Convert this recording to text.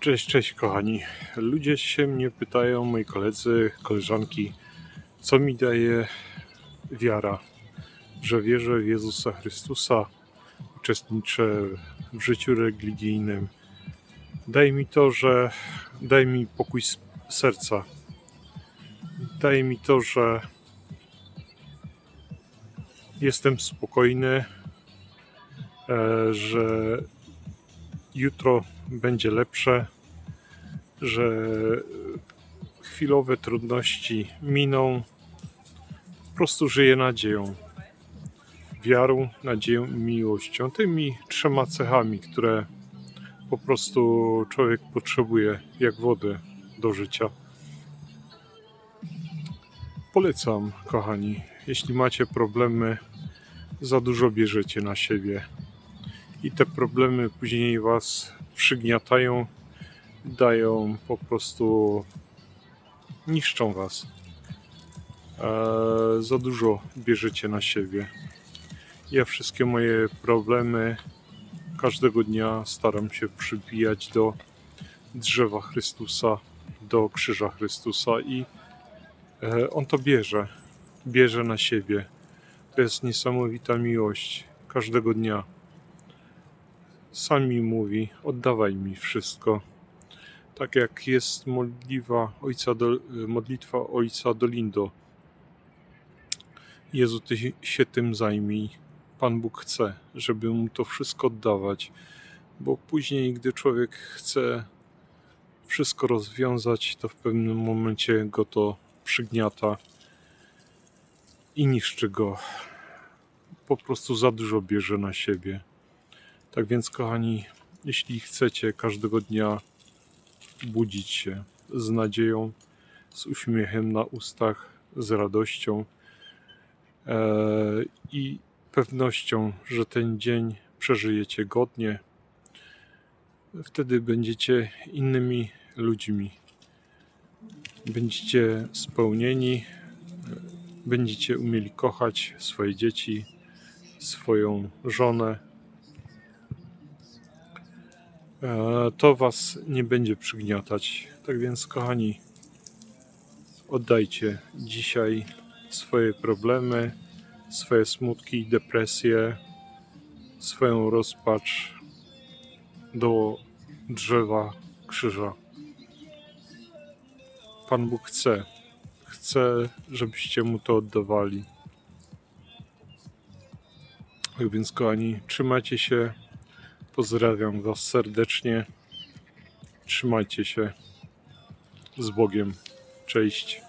Cześć, cześć kochani. Ludzie się mnie pytają, moi koledzy, koleżanki, co mi daje wiara, że wierzę w Jezusa Chrystusa, uczestniczę w życiu religijnym. Daje mi to, że daje mi pokój serca. Daje mi to, że jestem spokojny, e, że jutro będzie lepsze, że chwilowe trudności miną. Po prostu żyję nadzieją. Wiarą, nadzieją i miłością. Tymi trzema cechami, które po prostu człowiek potrzebuje jak wodę do życia. Polecam, kochani, jeśli macie problemy, za dużo bierzecie na siebie i te problemy później was przygniatają, dają po prostu niszczą was. Eee, za dużo bierzecie na siebie. Ja wszystkie moje problemy każdego dnia staram się przybijać do drzewa Chrystusa, do krzyża Chrystusa i e, on to bierze. Bierze na siebie. To jest niesamowita miłość każdego dnia sam mi mówi: Oddawaj mi wszystko. Tak jak jest modliwa ojca do, modlitwa ojca Dolindo. Jezu, ty się tym zajmij. Pan Bóg chce, żeby mu to wszystko oddawać, bo później, gdy człowiek chce wszystko rozwiązać, to w pewnym momencie go to przygniata i niszczy go. Po prostu za dużo bierze na siebie. Tak więc, kochani, jeśli chcecie każdego dnia budzić się z nadzieją, z uśmiechem na ustach, z radością e, i pewnością, że ten dzień przeżyjecie godnie, wtedy będziecie innymi ludźmi. Będziecie spełnieni, będziecie umieli kochać swoje dzieci, swoją żonę to was nie będzie przygniatać. Tak więc, kochani, oddajcie dzisiaj swoje problemy, swoje smutki, depresje, swoją rozpacz do drzewa krzyża. Pan Bóg chce, chce, żebyście mu to oddawali. Tak więc, kochani, trzymajcie się. Pozdrawiam Was serdecznie. Trzymajcie się z Bogiem. Cześć.